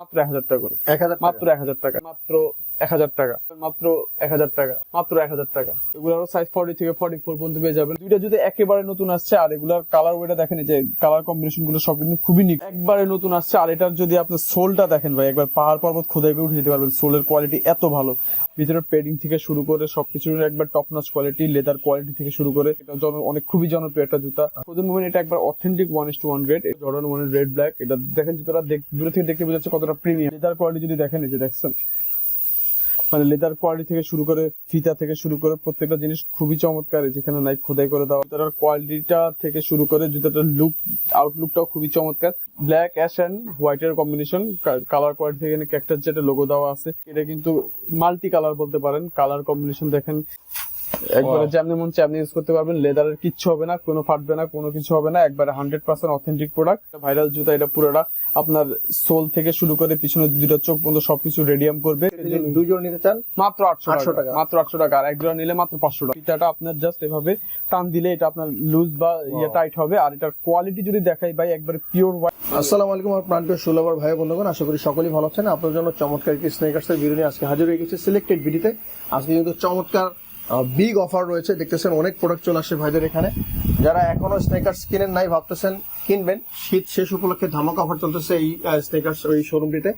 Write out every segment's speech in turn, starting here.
মাত্র এক হাজার টাকা করে। এক হাজার মাত্র এক হাজার টাকা। মাত্র এক হাজার টাকা। মাত্র এক হাজার টাকা। মাত্র এক হাজার টাকা। এগুলোর সাইজ ফর্টি থেকে ফর্টি ফোর পর্যন্ত পেয়ে যাবেন। দুইটা যদি একেবারে নতুন আসছে, আর এগুলার কালার ওইটা দেখেন যে কালার কম্বিনেশনগুলো সব কিন্তু খুবই নিক একবারে নতুন আসছে, আর এটার যদি আপনার সোলটা দেখেন ভাই, একবার পাহাড় পর্বত খোদাই করে উঠে যেতে পারবেন। সোলের কোয়ালিটি এত ভালো। ভিতরে পেডিং থেকে শুরু করে সবকিছুর একবার top notch quality leather quality থেকে শুরু করে এটা অনেক খুবই জনপ্রিয় একটা জুতা। প্রথম মুভমেন্ট এটা একবার authentic one is to one grade Jordan one red black এটা দেখেন জুতোটা দূরে থেকে দেখতে বোঝা যাচ্ছে কতটা প্রিমিয়াম লেদার কোয়ালিটি যদি দেখেন, এই যে দেখছেন মানে লেদার কোয়ালিটি থেকে শুরু করে ফিতা থেকে শুরু করে প্রত্যেকটা জিনিস খুবই চমৎকার যেখানে নাইক খোদাই করে দেওয়া। জুতাটার কোয়ালিটিটা থেকে শুরু করে জুতাটার লুক আউটলুকটাও খুবই চমৎকার। ব্ল্যাক অ্যাশ অ্যান্ড হোয়াইট এর কম্বিনেশন কালার কোয়ালিটি থেকে ক্যাক্টার যেটা লোগো দেওয়া আছে। এটা কিন্তু মাল্টি কালার বলতে পারেন। কালার কম্বিনেশন দেখেন। একবারে. যেমনি মন চামনি ইউজ করতে পারবেন। লেদারের কিচ্ছু হবে না কোনো ফাটবে না কোনো কিছু হবে না। একবারে hundred percent authentic product viral জুতা এটা পুরোটা আপনার সোল থেকে শুরু করে পিছনে দুটো চোখ পর্যন্ত সবকিছু রেডিয়াম করবে। দুজন নিতে চান? মাত্র আটশো 800 টাকা। মাত্র আটশো টাকা। আর এক জোড়া নিলে মাত্র পাঁচশো টাকা। ফিতাটা আপনার জাস্ট এভাবে টান দিলে এটা আপনার লুজ বা ইয়ে টাইট হবে। আর এটার কোয়ালিটি যদি দেখাই ভাই একবারে পিওর আসসালামু আলাইকুম আমার প্রান্তীয় ষোলোবার ভাই বন্ধুগণ। আশা করি সকলেই ভালো আছেন। আপনার জন্য চমৎকার একটি স্নেকার্স এর ভিডিও নিয়ে আজকে হাজির হয়ে গেছে। সিলেক্টেড ভিডিওতে আজকে কিন্তু চমৎকার বিগ অফার রয়েছে। দেখতেছেন অনেক প্রোডাক্ট চলে আসে ভাইদের এখানে। যারা এখনও স্নেকার্স কিনেন নাই, ভাবতেছেন কিনবেন। শীত শেষ উপলক্ষে ধামাকা অফার চলতেছে এই স্নেকার্স ওই শোরুমটিতে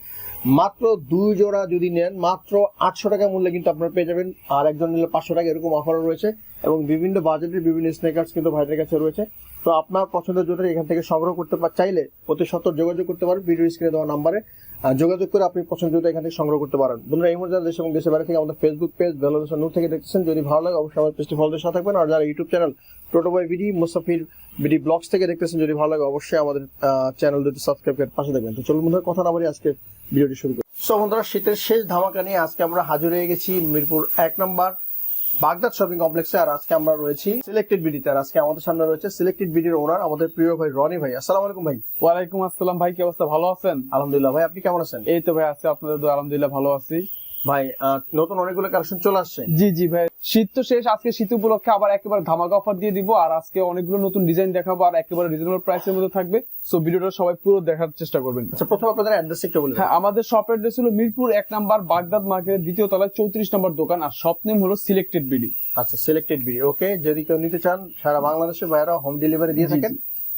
মাত্র দুই জোড়া যদি নেন, মাত্র আটশো টাকা মূল্যে কিন্তু আপনারা পেয়ে যাবেন। আর একজন নিলে পাঁচশো টাকা এরকম অফারও রয়েছে। এবং বিভিন্ন বাজেটের বিভিন্ন স্নেকার্স কিন্তু ভাইদের কাছে রয়েছে। তো আপনার পছন্দের জুতা এখান থেকে সংগ্রহ করতে চাইলে অতি সত্তর যোগাযোগ করতে পারেন, ভিডিও স্ক্রিনে দেওয়া নাম্বারে। যোগাযোগ করে আপনি পছন্দের জুতা এখান থেকে সংগ্রহ করতে পারেন। বন্ধুরা, এই মুহূর্তে দেশ এবং দেশের বাইরে থেকে আমাদের ফেসবুক পেজ ভ্যালোরেশন নূর থেকে দেখতেছেন, যদি ভালো লাগে অবশ্যই আমাদের পেজটি ফলোদের সাথে থাকবেন। আর যারা ইউটিউব চ্যানেল টোটোবাই বিডি মুসাফির বিডি ব্লগস থেকে দেখতেছেন, যদি ভালো লাগে অবশ্যই আমাদের চ্যানেল দুটি সাবস্ক্রাইব করে পাশে থাকবেন। তো চলুন বন্ধুরা, কথা না বলি আজকে ভিডিওটি শুরু করি। সো বন্ধুরা, শীতের শেষ ধামাকা নিয়ে আজকে আমরা হাজির হয়ে গেছি মিরপুর এক নম্বর বাগদাদ শপিং কমপ্লেক্সে আর আজকে আমরা রয়েছি সিলেক্টেড বিডিতে। আর আজকে আমাদের সামনে রয়েছে সিলেক্টেড বিডির ওনার আমাদের প্রিয় ভাই রনি ভাই। আসসালামু আলাইকুম ভাই। ওয়ালাইকুম আসসালাম ভাই কি অবস্থা? ভালো আছেন? আলহামদুলিল্লাহ ভাই আপনি কেমন আছেন? এই তো ভাই আছি আপনাদের আলহামদুলিল্লাহ ভালো আছি। ভাই নতুন অনেকগুলো কালেকশন চলে আসছে। জি জি ভাই। শীত তো শেষ আজকে শীত উপলক্ষে আবার একেবারে ধামাকা অফার দিয়ে দিব আর আজকে অনেকগুলো নতুন ডিজাইন দেখাবো আর একেবারে রিজনেবল প্রাইসের মধ্যে থাকবে। সো ভিডিওটা সবাই পুরো দেখার চেষ্টা করবেন। আচ্ছা প্রথম আপনাদের অ্যাড্রেস একটু বলবেন হ্যাঁ আমাদের শপ অ্যাড্রেস হলো মিরপুর এক নাম্বার বাগদাদ মার্কেটের দ্বিতীয় তলায় চৌত্রিশ নম্বর দোকান আর শপ নেম হলো সিলেক্টেড বিডি আচ্ছা সিলেক্টেড বিডি ওকে যদি কেউ নিতে চান সারা বাংলাদেশে ভাইরা হোম ডেলিভারি দিয়ে থাকেন।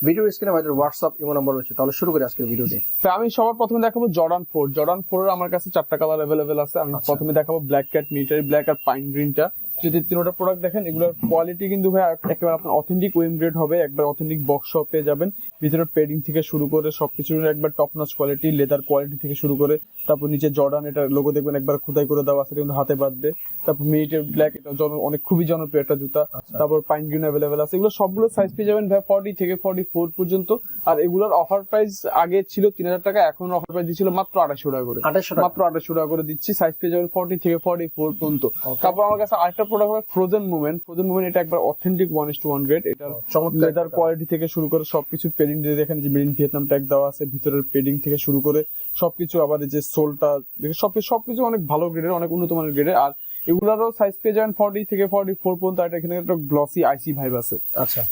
ভিডিও স্ক্রিনে আমাদের হোয়াটসঅ্যাপ ইমো নাম্বার রয়েছে। তাহলে শুরু করি আজকের ভিডিওটি তো আমি সবার প্রথমে দেখাবো জর্ডান ফোর জর্ডান ফোর আমার কাছে চারটা কালার অ্যাভেলেবেল আছে। আমি আচ্ছা। প্রথমে দেখাবো ব্ল্যাক ক্যাট মিলিটারি ব্ল্যাক আর পাইন গ্রিনটা যদি তিনোটা প্রোডাক্ট দেখেন এগুলোর কোয়ালিটি কিন্তু ভাই একেবারে আপনার অথেন্টিক ওয়েম গ্রেড হবে একবার অথেন্টিক বক্স পেয়ে যাবেন ভিতরে পেডিং থেকে শুরু করে সবকিছুর একবার top notch quality leather quality থেকে শুরু করে তারপর নিচে জর্ডান এটা লোগো দেখবেন একবার খোদাই করে দেওয়া আছে কিন্তু হাতে বাঁধবে তারপর মিলিটারি ব্ল্যাক এটা জন- অনেক খুবই জনপ্রিয় একটা জুতা আচ্ছা। তারপর পাইন গ্রিন অ্যাভেলেবেল আছে এগুলো সবগুলো সাইজ পেয়ে যাবেন ভাই ফর্টি থেকে ফর্টি ফোর পর্যন্ত আর এগুলোর অফার প্রাইস আগে ছিল তিন হাজার টাকা এখন অফার প্রাইস দিচ্ছিল মাত্র আড়াইশো টাকা করে। মাত্র আড়াইশো টাকা করে দিচ্ছি সাইজ পেয়ে যাবেন ফর্টি থেকে ফর্টি ফোর পর্যন্ত তারপর আমার কাছে আরেকটা প্রোডাক্ট হবে ফ্রোজেন মুভমেন্ট ফ্রোজেন মুভমেন্ট এটা একবার authentic one is to one grade এটা চমৎকার লেদার কোয়ালিটি থেকে শুরু করে সবকিছু পেডিং দিয়ে দেখেন যে মেড ইন ভিয়েতনাম ট্যাগ দেওয়া আছে ভিতরের পেডিং থেকে শুরু করে সবকিছু আবার এই যে সোলটা দেখে সবকিছু সবকিছু অনেক ভালো গ্রেডের অনেক উন্নত মানের গ্রেডের আর এগুলারও সাইজ পেয়ে যাবেন ফর্টি থেকে ফর্টি ফোর পর্যন্ত একটা এখানে একটা গ্লসি আইসি ভাইব আছে। আচ্ছা।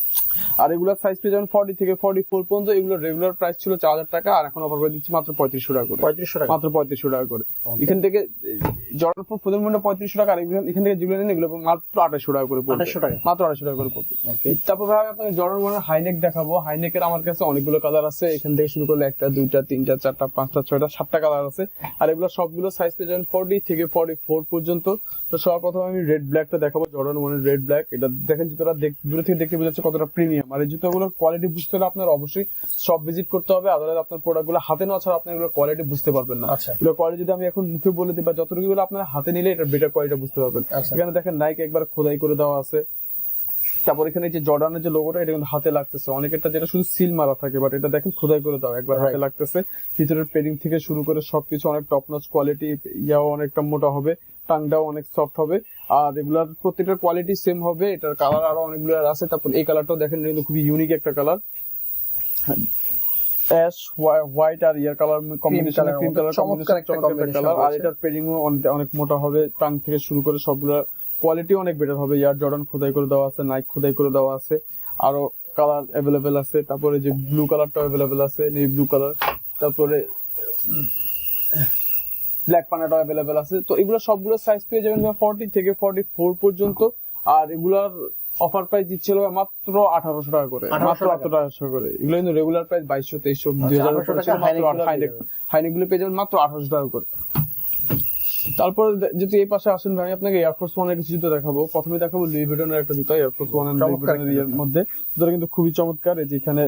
আর এগুলোর সাইজ পেয়ে যাবেন ফর্টি থেকে ফর্টি ফোর পর্যন্ত। এগুলো রেগুলার প্রাইস ছিল চার হাজার টাকা আর এখন অফার করে দিচ্ছি মাত্র পঁয়ত্রিশশো টাকা করে। পঁয়ত্রিশশো টাকা। মাত্র পঁয়ত্রিশশো টাকা করে। এখান থেকে জর্ডান ফোর প্রথম মূল্য পঁয়ত্রিশশো টাকা আর এখান- থেকে যেগুলো নেন এগুলো মাত্র আঠাশশো টাকা করে পড়বে। টাকা। মাত্র আঠাশশো টাকা করে পড়বে। তারপর ভাই আপনাকে জর্ডান ওয়ানের হাইনেক দেখাবো। হাইনেকের আমার কাছে অনেকগুলো কালার আছে। এখান থেকে শুরু করলে একটা দুইটা তিনটা চারটা পাঁচটা ছয়টা সাতটা কালার আছে। আর এগুলো সবগুলো সাইজ পেয়ে যাবেন ফর্টি থেকে ফর্টি ফোর পর্যন্ত। তো সবার প্রথমে আমি রেড ব্ল্যাকটা দেখাবো জর্ডান ওয়ানের রেড ব্ল্যাক এটা দেখেন জুতোটা দেখ- দূরে থেকে দেখতে বোঝা যাচ্ছে কতটা প্রিমিয়াম আর এই জুতোগুলোর কোয়ালিটি বুঝতে হলে আপনার অবশ্যই সব ভিজিট করতে হবে। আদালত আপনার প্রোডাক্টগুলো হাতে নেওয়া ছাড়া আপনি এগুলো কোয়ালিটি বুঝতে পারবেন না। আচ্ছা। এগুলো কোয়ালিটি যদি আমি এখন মুখে বলে দিই বা যতটুকু গুলো আপনার হাতে নিলে এটা বেটার কোয়ালিটি বুঝতে পারবেন। আচ্ছা। এখানে দেখেন নাইক একবার খোদাই করে দেওয়া আছে। তারপর এখানে যে জর্ডানের যে লোগোটা এটা কিন্তু হাতে লাগতেছে। অনেকেরটা যেটা শুধু সিল মারা থাকে বাট এটা দেখেন খোদাই করে দাও একবার হাতে লাগতেছে। ভিতরের পেডিং থেকে শুরু করে সবকিছু অনেক টপ নচ কোয়ালিটি ইয়াও অনেকটা মোটা হবে। টাংটাও অনেক সফট হবে। আর এগুলার প্রত্যেকটার কোয়ালিটি সেম হবে। এটার কালার আরও অনেকগুলো আছে। তারপর এই কালারটাও দেখেন কিন্তু খুবই ইউনিক একটা কালার অ্যাশ হোয়াইট আর ইয়ার কালার কম্বিনেশন ক্রিম কালার চমৎকার একটা কালার আর। এটার পেডিং অনেক মোটা হবে। টাং থেকে শুরু করে সবগুলো কোয়ালিটি অনেক বেটার হবে। ইয়ার জর্ডান খোদাই করে দেওয়া আছে নাইক খোদাই করে দেওয়া আছে। আরও কালার অ্যাভেলেবেল আছে। তারপরে যে ব্লু কালারটাও অ্যাভেলেবেল আছে নেভি ব্লু কালার তারপরে ব্ল্যাক পান্ডাটা অ্যাভেলেবেল আছে। তো এগুলো সবগুলো সাইজ পেয়ে যাবেন ফর্টি থেকে ফর্টি ফোর পর্যন্ত। আর এগুলার অফার প্রাইস দিচ্ছিল মাত্র আঠারোশো টাকা করে। মাত্র আঠারোশো করে। এগুলো কিন্তু রেগুলার প্রাইস বাইশশো তেইশশো দুই হাজার 1800 হাইনেকগুলো পেয়ে যাবেন। মাত্র আঠারোশো টাকা করে। তারপর যদি এই পাশে আসেন ভাই আপনাকে এয়ারফোর্স ওয়ানের কিছু জুতো দেখাবো। প্রথমে দেখাবো লুই ভিটনের একটা জুতো এয়ারফোর্স ওয়ান ইয়ের মধ্যে। জুতোটা কিন্তু খুবই চমৎকার। এই যেখানে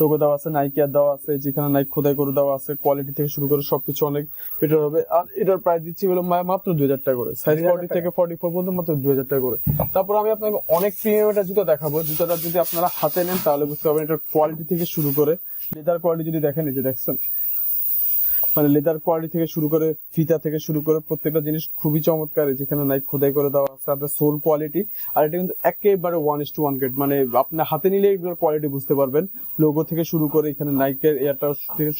লোগো দেওয়া আছে নাইকি আর দেওয়া আছে যেখানে নাইক খোদাই করে দেওয়া আছে কোয়ালিটি থেকে শুরু করে সবকিছু অনেক বেটার হবে। আর এটার প্রাইস দিচ্ছি হলো মাত্র দুই হাজার টাকা করে। সাইজ 2000 ফর্টি থেকে ফর্টি ফোর পর্যন্ত মাত্র দুই হাজার টাকা করে। তারপর আমি আপনাকে অনেক প্রিমিয়াম একটা জুতো দেখাবো। জুতোটা যদি আপনারা হাতে নেন তাহলে বুঝতে পারবেন এটার কোয়ালিটি থেকে শুরু করে। লেদার কোয়ালিটি যদি দেখেন এই যে দেখছেন মানে লেদার কোয়ালিটি থেকে শুরু করে ফিতা থেকে শুরু করে প্রত্যেকটা জিনিস খুবই চমৎকার যেখানে নাইক খোদাই করে দেওয়া আছে আপনার সোল কোয়ালিটি আর এটা কিন্তু একেবারে one is to one grade মানে আপনার হাতে নিলে এগুলোর কোয়ালিটি বুঝতে পারবেন। লোগো থেকে শুরু করে এখানে নাইকের এয়ারটা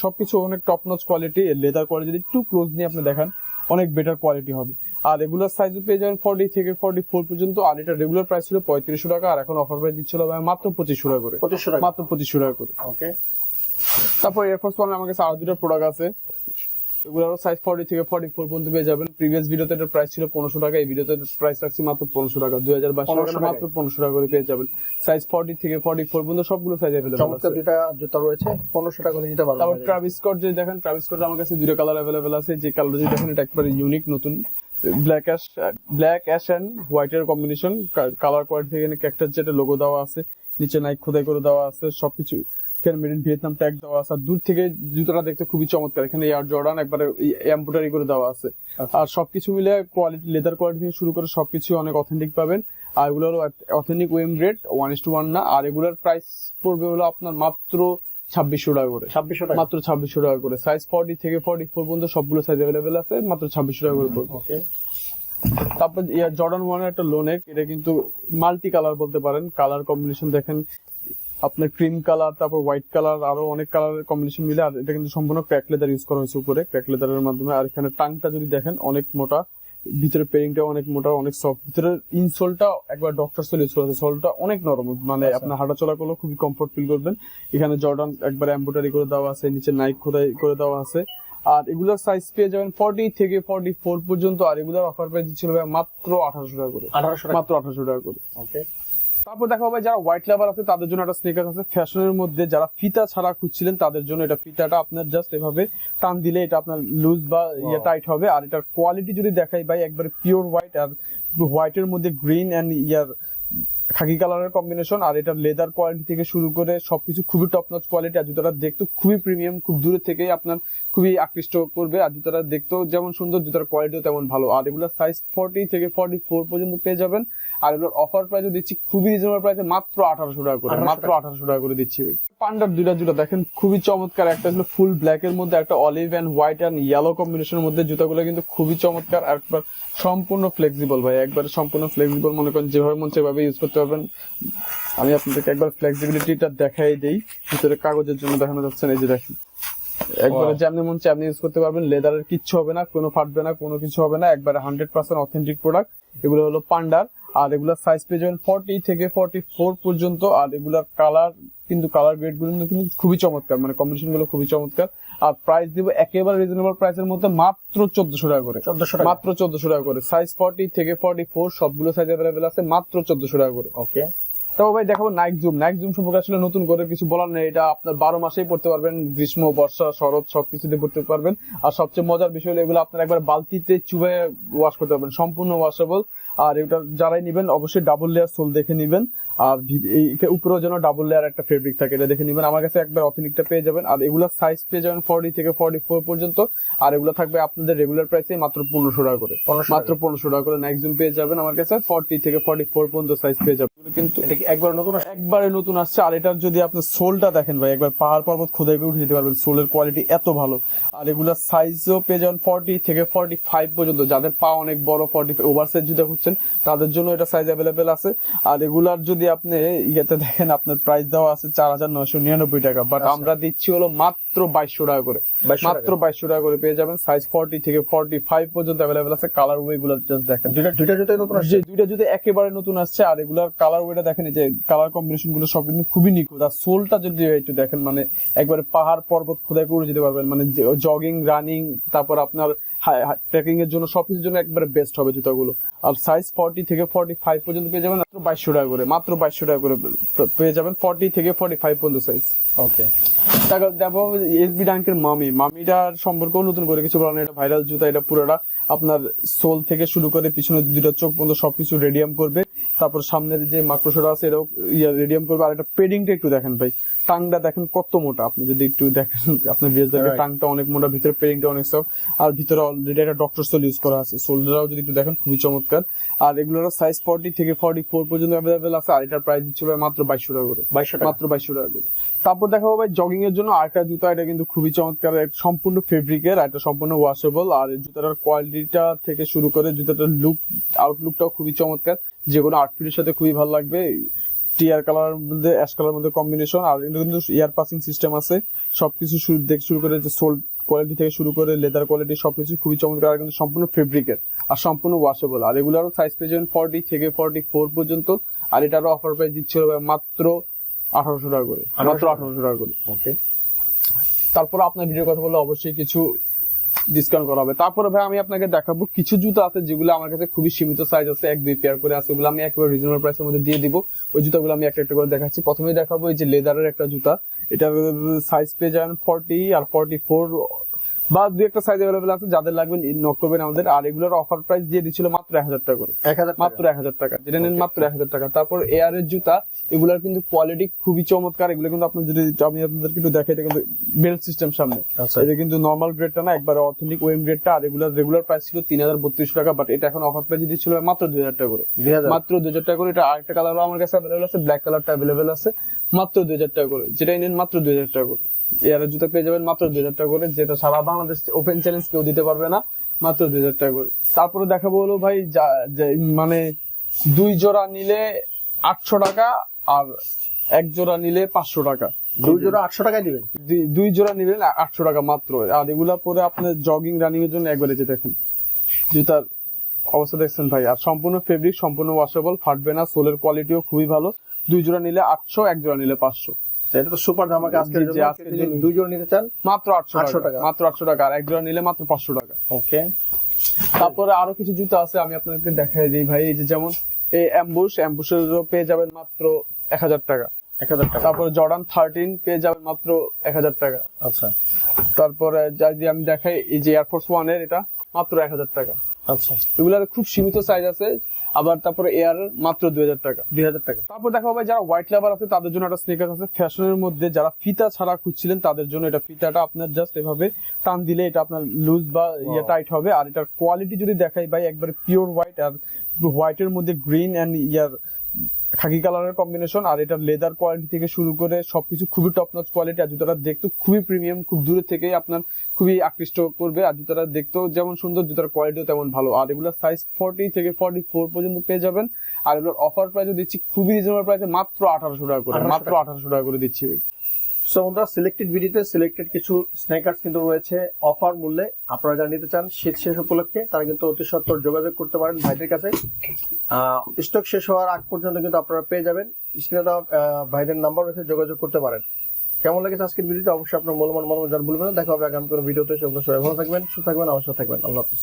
সবকিছু অনেক top notch quality leather quality যদি একটু ক্লোজ নিয়ে আপনি দেখান অনেক বেটার কোয়ালিটি হবে। আর রেগুলার সাইজ পেয়ে যাবেন ফর্টি থেকে ফর্টি ফোর পর্যন্ত আর এটা রেগুলার প্রাইস ছিল পঁয়ত্রিশশো টাকা আর এখন অফার প্রাইস দিচ্ছিল মাত্র পঁচিশশো টাকা করে। মাত্র পঁচিশশো টাকা করে। ওকে তারপর এয়ারফোর্স ওয়ান আমার কাছে আরও দুটো প্রোডাক্ট আছে। এগুলোর সাইজ ফর্টি থেকে ফর্টি ফোর পর্যন্ত পেয়ে যাবেন। প্রিভিয়াস ভিডিওতে এটার প্রাইস ছিল পনেরোশো টাকা এই ভিডিওতে প্রাইস রাখছি মাত্র পনেরোশো টাকা। দুই হাজার বাইশ টাকা মাত্র পনেরোশো টাকা করে পেয়ে যাবেন। সাইজ ফর্টি থেকে ফর্টি ফোর পর্যন্ত সবগুলো সাইজ অ্যাভেলেবল আছে। দুটা জুতা রয়েছে পনেরোশো টাকা করে নিতে তারপর পারবেন ট্রাভিস স্কট যদি দেখেন ট্রাভিস স্কট আমার কাছে দুটো কালার অ্যাভেলেবল আছে। যে কালার যদি দেখেন এটা একবারে ইউনিক নতুন। Black ash black ash and white এর কম্বিনেশন কালার কোয়ালিটি থেকে ক্যাক্টাস যেটা লোগো দেওয়া আছে। নিচে নাইক খোদাই করে দেওয়া আছে। সবকিছু এখানে মেড ইন ভিয়েতনাম ট্যাগ দেওয়া আছে। দূর থেকে জুতোটা দেখতে খুবই চমৎকার। এখানে এয়ার জর্ডান একবারে এম্পুটারি করে দেওয়া আছে। আচ্ছা। আর সবকিছু মিলে কোয়ালিটি লেদার কোয়ালিটি থেকে শুরু করে সবকিছু অনেক অথেন্টিক পাবেন। আর এগুলোর authentic ওয়েম rate one is to one না। আর এগুলোর প্রাইস পড়বে হলো আপনার মাত্র ছাব্বিশশো টাকা করে। ছাব্বিশশো টাকা। মাত্র ছাব্বিশশো টাকা করে। সাইজ ফর্টি থেকে ফর্টি ফোর পর্যন্ত সবগুলো সাইজ অ্যাভেলেবেল আছে। মাত্র ছাব্বিশশো টাকা করে পড়বে। তারপর জর্ডান ওয়ানের একটা লোনেক এটা কিন্তু মাল্টি কালার বলতে পারেন। কালার কম্বিনেশন দেখেন। আপনার ক্রিম কালার তারপর হোয়াইট কালার আরও অনেক কালারের কম্বিনেশন মিলে আর এটা কিন্তু সম্পূর্ণ ক্র্যাক লেদার ইউজ করা হয়েছে উপরে। ক্র্যাক লেদারের মাধ্যমে আর এখানে টাংটা যদি দেখেন অনেক মোটা ভিতরে পেরিংটা অনেক মোটা অনেক সফট ভিতরের ইনসোলটা একবার ডক্টর সোল ইউজ করা হয়েছে সোলটা অনেক নরম মানে আচ্ছা। আপনার হাঁটা চলা করলেও খুবই কমফোর্ট ফিল করবেন। এখানে জর্ডান একবার এম্বোটারি করে দেওয়া আছে নিচে নাইক খোদাই করে দেওয়া আছে। আর এগুলোর সাইজ পেয়ে যাবেন ফর্টি থেকে ফর্টি ফোর পর্যন্ত আর এগুলোর অফার প্রাইস ছিল মাত্র আঠারোশো টাকা করে। মাত্র আঠারোশো টাকা করে। ওকে তারপর দেখা হবে যারা হোয়াইট লাভার আছে তাদের জন্য একটা স্নিকার আছে। ফ্যাশনের মধ্যে যারা ফিতা ছাড়া খুঁজছিলেন তাদের জন্য এটা ফিতাটা আপনার জাস্ট এভাবে টান দিলে এটা আপনার লুজ বা ইয়ে টাইট হবে। আর এটার কোয়ালিটি যদি দেখাই ভাই একবারে পিওর হোয়াইট আর হোয়াইটের মধ্যে গ্রিন এন্ড ইয়ার খাকি কালারের কম্বিনেশন আর এটার লেদার কোয়ালিটি থেকে শুরু করে সবকিছু খুবই টপ নচ কোয়ালিটি আর জুতাটা দেখতে খুবই প্রিমিয়াম খুব দূরে থেকেই আপনার খুবই আকৃষ্ট করবে আর জুতাটা দেখতেও যেমন সুন্দর জুতার কোয়ালিটিও তেমন ভালো। আর এগুলোর সাইজ ফর্টি থেকে ফর্টি ফোর পর্যন্ত পেয়ে যাবেন। আর এগুলোর অফার প্রাইস দিচ্ছি খুবই রিজনেবল প্রাইসে মাত্র আঠারোশো টাকা করে মাত্র আঠারোশো টাকা করে দিচ্ছি। পান্ডার দুইটা জুতা দেখেন খুবই চমৎকার। একটা হলো ফুল ব্ল্যাক এর মধ্যে একটা olive and white and yellow কম্বিনেশনের মধ্যে। জুতাগুলো কিন্তু খুবই চমৎকার। একবার সম্পূর্ণ ফ্লেক্সিবল ভাই একবার সম্পূর্ণ ফ্লেক্সিবল মনে করেন যেভাবে মন সেভাবে ইউজ করতে পারবেন আমি আপনাদেরকে একবার ফ্লেক্সিবিলিটিটা দেখাই দিই। ভিতরে কাগজের জন্য দেখানো যাচ্ছে না, এই যে দেখেন। একবারে. যেমনি মন চাই আপনি ইউজ করতে পারবেন লেদারের কিচ্ছু হবে না কোনো ফাটবে না কোনো কিছু হবে না একবারে হান্ড্রেড পার্সেন্ট অথেন্টিক প্রোডাক্ট এগুলো হলো পান্ডার আর এগুলোর সাইজ পেয়ে যাবেন ফর্টি থেকে ফর্টি ফোর পর্যন্ত আর এগুলার কালার কিন্তু কালার গ্রেডগুলো কিন্তু খুবই চমৎকার মানে কম্বিনেশনগুলো খুবই চমৎকার। আর প্রাইস দিব একেবারে রিজনেবল প্রাইসের মধ্যে মাত্র চোদ্দশো টাকা করে। মাত্র চোদ্দশো টাকা করে। সাইজ ফর্টি থেকে ফর্টি ফোর সবগুলো সাইজ অ্যাভেলেবেল আছে মাত্র চোদ্দশো টাকা করে। ওকে তো ভাই দেখাবো নাইক জুম নাইক জুম সম্পর্কে আসলে নতুন করে কিছু বলার নেই। এটা আপনার বারো মাসেই পড়তে পারবেন। গ্রীষ্ম, বর্ষা, শরৎ সবকিছুতে পড়তে পারবেন। আর সবচেয়ে মজার বিষয় হলো এগুলো আপনার একবার বালতিতে চুবে ওয়াশ করতে পারবেন। সম্পূর্ণ ওয়াশেবল আর এটা যারাই নিবেন, অবশ্যই ডাবল লেয়ার সোল দেখে নিবেন। আর উপরেও যেন ডাবল লেয়ার একটা ফেব্রিক থাকে এটা দেখে নিবেন। আমার কাছে একবার অথেনিকটা পেয়ে যাবেন। আর এগুলো সাইজ পেয়ে যাবেন ফর্টি থেকে ফর্টি ফোর পর্যন্ত। আর এগুলো থাকবে আপনাদের রেগুলার প্রাইসে মাত্র পনেরোশো টাকা করে। মাত্র পনেরোশো টাকা করে জুম পেয়ে যাবেন আমার কাছে। ফর্টি থেকে ফর্টি ফোর পর্যন্ত সাইজ পেয়ে যাবেন। কিন্তু এটা একবার নতুন একবারে নতুন আসছে। আর এটার যদি আপনি সোলটা দেখেন ভাই একবার পাহাড় পর্বত খোদাই করে উঠে যেতে পারবেন। সোলের কোয়ালিটি এত ভালো। আর এগুলোর সাইজও পেয়ে যাবেন ফর্টি থেকে ফর্টি ফাইভ পর্যন্ত। যাদের পা অনেক বড় ফর্টি ওভার সাইজ জুতা খুঁজছেন তাদের জন্য এটা সাইজ অ্যাভেলেবেল আছে। আর এগুলার যদি আপনি ইয়েতে দেখেন আপনার প্রাইস দেওয়া আছে চার হাজার নয়শো নিরানব্বই টাকা বাট আচ্ছা। আমরা দিচ্ছি হলো মাত্র বাইশশো টাকা করে। মাত্র বাইশশো টাকা করে পেয়ে যাবেন সাইজ ফর্টি থেকে ফর্টি ফাইভ পর্যন্ত অ্যাভেলেবেল আছে কালার ওয়ে গুলো জাস্ট দেখেন। দুইটা দুইটা জুতাই নতুন আসছে? দুইটা যদি একেবারে নতুন আসছে আর এগুলার কালার কালার ওয়েটা দেখেন যে কালার কম্বিনেশনগুলো সব কিন্তু খুবই নিখুঁত। আর সোলটা যদি একটু দেখেন মানে একবারে পাহাড় পর্বত খোদাই করে যেতে পারবেন মানে জগিং রানিং তারপর আপনার ট্রেকিং এর জন্য সবকিছুর জন্য একবারে বেস্ট হবে জুতাগুলো। আর সাইজ ফর্টি থেকে ফর্টি ফাইভ পর্যন্ত পেয়ে যাবেন মাত্র বাইশশো টাকা করে। মাত্র বাইশশো টাকা করে পেয়ে যাবেন ফর্টি থেকে ফর্টি ফাইভ পর্যন্ত সাইজ ওকে তারপর দেখো এসবি ডাঙ্কের মামি। মামিটার সম্পর্কেও নতুন করে কিছু বলার এটা ভাইরাল জুতা এটা পুরোটা আপনার সোল থেকে শুরু করে পিছনে দুটা চোখ পর্যন্ত সবকিছু রেডিয়াম করবে। তারপর সামনের যে মাক্রোসোরা আছে এটাও রেডিয়াম করবে। আর একটা পেডিংটা একটু দেখেন ভাই। টাংটা দেখেন কত মোটা। আপনি যদি একটু দেখেন আপনার বিএস Right. টাংটা অনেক মোটা ভিতরে পেডিংটা অনেক সব আর ভিতরে অলরেডি একটা ডক্টর সোল ইউজ করা আছে। সোলটাও যদি একটু দেখেন খুবই চমৎকার। আর এগুলোর সাইজ ফর্টি থেকে ফর্টি ফোর পর্যন্ত অ্যাভেলেবেল আছে। আর এটার প্রাইস দিচ্ছিল মাত্র বাইশশো টাকা করে। বাইশশো টাকা। মাত্র বাইশশো টাকা করে। তারপর দেখাবো ভাই জগিং এর জন্য আরেকটা জুতা। এটা কিন্তু খুবই চমৎকার। এক সম্পূর্ণ ফেব্রিকের আর এটা সম্পূর্ণ ওয়াশেবল আর জুতাটার কোয়ালিটিটা থেকে শুরু করে জুতাটার লুক আউটলুকটাও খুবই চমৎকার। যে কোনো আউটফিটের সাথে খুবই ভালো লাগবে। টিয়ার কালার মধ্যে অ্যাশ কালার মধ্যে কম্বিনেশন আর এটা কিন্তু ইয়ার পাসিং সিস্টেম আছে। সবকিছু শুরু থেকে শুরু করে যে সোল কোয়ালিটি থেকে শুরু করে লেদার কোয়ালিটি সবকিছু খুবই চমৎকার আর কিন্তু সম্পূর্ণ ফেব্রিকের আর সম্পূর্ণ ওয়াশেবল আর এগুলোরও সাইজ পেয়ে যাবেন ফর্টি থেকে ফর্টি ফোর পর্যন্ত আর এটারও অফার প্রাইস দিচ্ছিল মাত্র আঠারোশো টাকা করে মাত্র আঠারোশো টাকা করে। ওকে তারপর আপনার ভিডিও কথা বলে অবশ্যই কিছু ডিসকাউন্ট করা হবে। তারপরে ভাই, আমি আপনাকে দেখাবো কিছু জুতো আছে যেগুলো আমার কাছে খুবই সীমিত সাইজ আছে, এক, দুই পেয়ার করে আছে। ওগুলো আমি একবার রিজনেবল প্রাইসের মধ্যে দিয়ে দিব। ওই জুতোগুলো আমি একটা একটা করে দেখাচ্ছি। প্রথমে দেখাবো এই যে লেদারের একটা জুতা। এটা সাইজ পেয়ে যাবেন ফর্টি আর ফর্টি ফোর বা দুই একটা সাইজ অ্যাভেলেবল আছে যাদের লাগবে নক করবেন আমাদের। আর এগুলোর অফার প্রাইস দিয়ে দিচ্ছিল মাত্র এক হাজার টাকা করে। এক হাজার মাত্র এক হাজার টাকা। যেটা নেন মাত্র এক হাজার টাকা। তারপর এয়ার এর জুতা এগুলোর কিন্তু কোয়ালিটি খুবই চমৎকার। এগুলো কিন্তু আপনার যদি আমি আপনাদেরকে একটু দেখাই এটা কিন্তু বেল্ট সিস্টেম সামনে। আচ্ছা। এটা কিন্তু নর্মাল গ্রেডটা না একবার অথেন্টিক ওয়েম গ্রেডটা আর এগুলোর রেগুলার প্রাইস ছিল তিন হাজার বত্রিশশো টাকা বাট এটা এখন অফার প্রাইস দিচ্ছিল মাত্র দুই হাজার টাকা করে। মাত্র দুই হাজার টাকা করে। এটা আরেকটা কালার আমার কাছে অ্যাভেলেবল আছে ব্ল্যাক কালারটা অ্যাভেলেবল আছে মাত্র দুই হাজার টাকা করে। যেটা নেন মাত্র দুই হাজার টাকা করে। এয়ারের জুতা পেয়ে যাবেন মাত্র দুই হাজার টাকা করে যেটা সারা বাংলাদেশ ওপেন চ্যালেঞ্জ কেউ দিতে পারবে না মাত্র দুই হাজার টাকা করে। তারপরে দেখাবো হলো ভাই মানে দুই জোড়া নিলে আটশো টাকা আর এক জোড়া নিলে পাঁচশো টাকা। দুই জোড়া আটশো টাকায় দিবেন? দুই- জোড়া নিলেন আটশো টাকা মাত্র। আর এগুলা পরে আপনার জগিং রানিং এর জন্য একবারে যে দেখেন জুতার অবস্থা দেখছেন ভাই। আর সম্পূর্ণ ফেব্রিক সম্পূর্ণ ওয়াশেবল ফাটবে না সোলের কোয়ালিটিও খুবই ভালো। দুই জোড়া নিলে আটশো এক জোড়া নিলে পাঁচশো। এটা তো সুপার ধামাকা নিতে চান? মাত্র আটশো টাকা। টাকা। মাত্র আটশো টাকা। আর এক জোড়া নিলে মাত্র পাঁচশো টাকা। ওকে। তারপরে আরও কিছু জুতো আছে আমি আপনাদেরকে দেখাই দিই ভাই। এই যে যেমন এই অ্যাম্বুশ অ্যাম্বুশের পেয়ে যাবেন মাত্র এক হাজার টাকা। এক হাজার টাকা। তারপরে জর্ডান থার্টিন পেয়ে যাবেন মাত্র এক হাজার টাকা। আচ্ছা। তারপরে যদি আমি দেখাই এই যে এয়ারফোর্স ওয়ানের এটা মাত্র এক হাজার টাকা। আচ্ছা। এগুলার খুব সীমিত সাইজ আছে আবার তারপরে এয়ার মাত্র দুই হাজার টাকা। দুই হাজার টাকা। তারপর দেখা হবে যারা হোয়াইট লেবার আছে তাদের জন্য একটা স্নেকার আছে। ফ্যাশনের মধ্যে যারা ফিতা ছাড়া খুঁজছিলেন তাদের জন্য এটা ফিতাটা আপনার জাস্ট এভাবে টান দিলে এটা আপনার লুজ বা ইয়ে টাইট হবে। আর এটার কোয়ালিটি যদি দেখাই ভাই একবার পিওর হোয়াইট আর হোয়াইটের মধ্যে গ্রিন এন্ড ইয়ার খাকি কালারের কম্বিনেশন আর এটার লেদার কোয়ালিটি থেকে শুরু করে সবকিছু খুবই টপ নচ কোয়ালিটি আর জুতাটা দেখতে খুবই প্রিমিয়াম খুব দূরে থেকে আপনার খুবই আকৃষ্ট করবে। আর জুতাটা দেখতেও যেমন সুন্দর জুতার কোয়ালিটিও তেমন ভালো। আর এগুলোর সাইজ ফর্টি থেকে ফর্টি ফোর পর্যন্ত পেয়ে যাবেন। আর এগুলোর অফার প্রাইসও দিচ্ছি খুবই রিজনেবল প্রাইসে মাত্র আঠারোশো টাকা করে মাত্র আঠারোশো টাকা করে দিচ্ছি। সো সিলেক্টেড ভিডিওতে সিলেক্টেড কিছু স্ন্যাকার্স কিন্তু রয়েছে। অফার মূল্যে আপনারা যারা নিতে চান, শীত শেষ উপলক্ষে, তারা কিন্তু অতি সত্তর যোগাযোগ করতে পারেন ভাইদের কাছে। স্টক শেষ হওয়ার আগ পর্যন্ত কিন্তু আপনারা পেয়ে যাবেন। স্ক্রিনে ভাইদের নাম্বার রয়েছে, যোগাযোগ করতে পারেন। কেমন লেগেছে আজকের ভিডিওটা অবশ্যই আপনার মূল্যবান মতামত জানার ভুলবেন না। দেখা হবে আগামী কোনো ভিডিওতে সবাই ভালো থাকবেন, সুস্থ থাকবেন অবশ্যই থাকবেন। আল্লাহ হাফিজ।